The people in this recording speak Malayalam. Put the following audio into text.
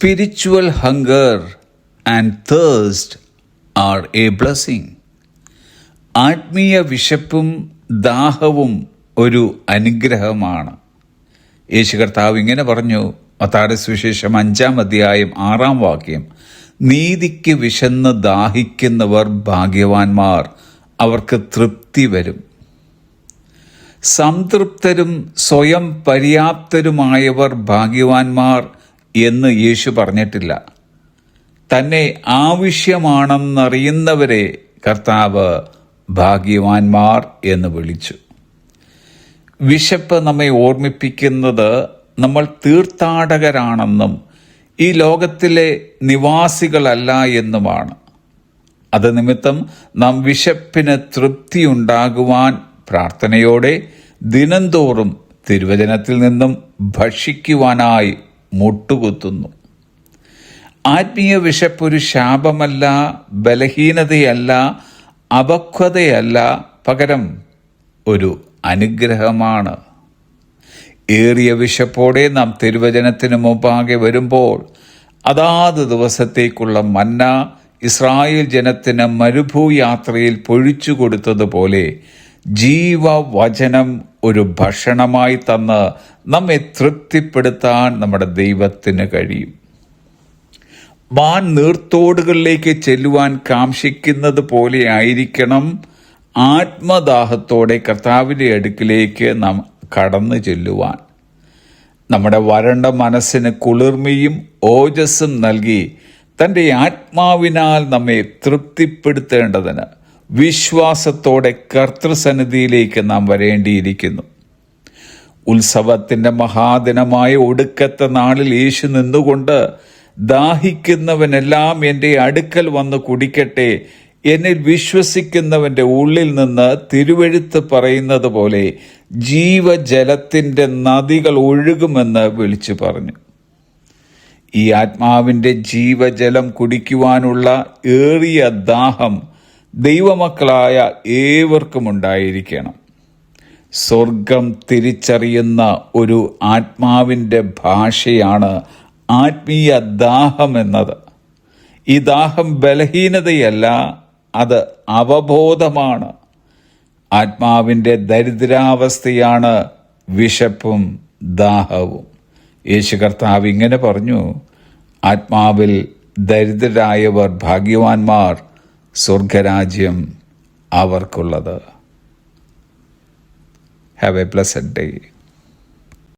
Spiritual hunger and thirst are a blessing. ആത്മീയ വിശപ്പും ദാഹവും ഒരു അനുഗ്രഹമാണ് യേശു കർത്താവ് ഇങ്ങനെ പറഞ്ഞു മത്താടെ സുവിശേഷം അഞ്ചാം അധ്യായം ആറാം വാക്യം നീതിക്ക് വിശന്ന് ദാഹിക്കുന്നവർ ഭാഗ്യവാന്മാർ അവർക്ക് തൃപ്തി വരും സംതൃപ്തരും സ്വയം പര്യാപ്തരുമായവർ ഭാഗ്യവാന്മാർ എന്ന് യേശു പറഞ്ഞിട്ടില്ല. തന്നെ ആവശ്യമാണെന്നറിയുന്നവരെ കർത്താവ് ഭാഗ്യവാന്മാർ എന്ന് വിളിച്ചു. വിശപ്പ് നമ്മെ ഓർമ്മിപ്പിക്കുന്നത് നമ്മൾ തീർത്ഥാടകരാണെന്നും ഈ ലോകത്തിലെ നിവാസികളല്ല എന്നുമാണ്. അത് നിമിത്തം നാം വിശപ്പിന് തൃപ്തിയുണ്ടാകുവാൻ പ്രാർത്ഥനയോടെ ദിനംതോറും തിരുവചനത്തിൽ നിന്നും ഭക്ഷിക്കുവാനായി മുട്ടുകുത്തുന്നു. ആത്മീയ വിശപ്പൊരു ശാപമല്ല ബലഹീനതയല്ല അപക്വതയല്ല പകരം ഒരു അനുഗ്രഹമാണ്. ഏറിയ വിശപ്പോടെ നാം തിരുവചനത്തിന് മുമ്പാകെ വരുമ്പോൾ അതാത് ദിവസത്തേക്കുള്ള മന്ന ഇസ്രായേൽ ജനത്തിന് മരുഭൂയാത്രയിൽ പൊഴിച്ചു കൊടുത്തതുപോലെ ജീവവചനം ഒരു ഭക്ഷണമായി തന്ന് നമ്മെ തൃപ്തിപ്പെടുത്താൻ നമ്മുടെ ദൈവത്തിന് കഴിയും. മാൻ നീർത്തോടുകളിലേക്ക് ചെല്ലുവാൻ കാംക്ഷിക്കുന്നത് പോലെ ആയിരിക്കണം. ആത്മദാഹത്തോടെ കർത്താവിന്റെ അടുക്കിലേക്ക് നാം കടന്നു ചെല്ലുവാൻ. നമ്മുടെ വരണ്ട മനസ്സിന് കുളിർമയും ഓജസ്സും നൽകി തന്റെ ആത്മാവിനാൽ നമ്മെ തൃപ്തിപ്പെടുത്തേണ്ടതിന് വിശ്വാസത്തോടെ കർത്തൃസന്നിധിയിലേക്ക് നാം വരേണ്ടിയിരിക്കുന്നു. ഉത്സവത്തിന്റെ മഹാദിനമായ ഒടുക്കത്തെ നാളിൽ യേശു നിന്നുകൊണ്ട് ദാഹിക്കുന്നവനെല്ലാം എന്റെ അടുക്കൽ വന്ന് കുടിക്കട്ടെ എന്നിൽ വിശ്വസിക്കുന്നവന്റെ ഉള്ളിൽ നിന്ന് തിരുവഴുത്ത് പറയുന്നത് പോലെ ജീവജലത്തിന്റെ നദികൾ ഒഴുകുമെന്ന് വിളിച്ചു പറഞ്ഞു. ഈ ആത്മാവിന്റെ ജീവജലം കുടിക്കുവാനുള്ള ഏറിയ ദാഹം ദൈവമക്കളായ ഏവർക്കും ഉണ്ടായിരിക്കണം. സ്വർഗം തിരിച്ചറിയുന്ന ഒരു ആത്മാവിന്റെ ഭാഷയാണ് ആത്മീയ ദാഹം എന്നത്. ഈ ദാഹം ബലഹീനതയല്ല അത് അവബോധമാണ്. ആത്മാവിന്റെ ദരിദ്രാവസ്ഥയാണ് വിശപ്പും ദാഹവും. യേശു കർത്താവ് ഇങ്ങനെ പറഞ്ഞു ആത്മാവിൽ ദരിദ്രരായവർ ഭാഗ്യവാന്മാർ സ്വർഗരാജ്യം അവർക്കുള്ളത്. Have A pleasant day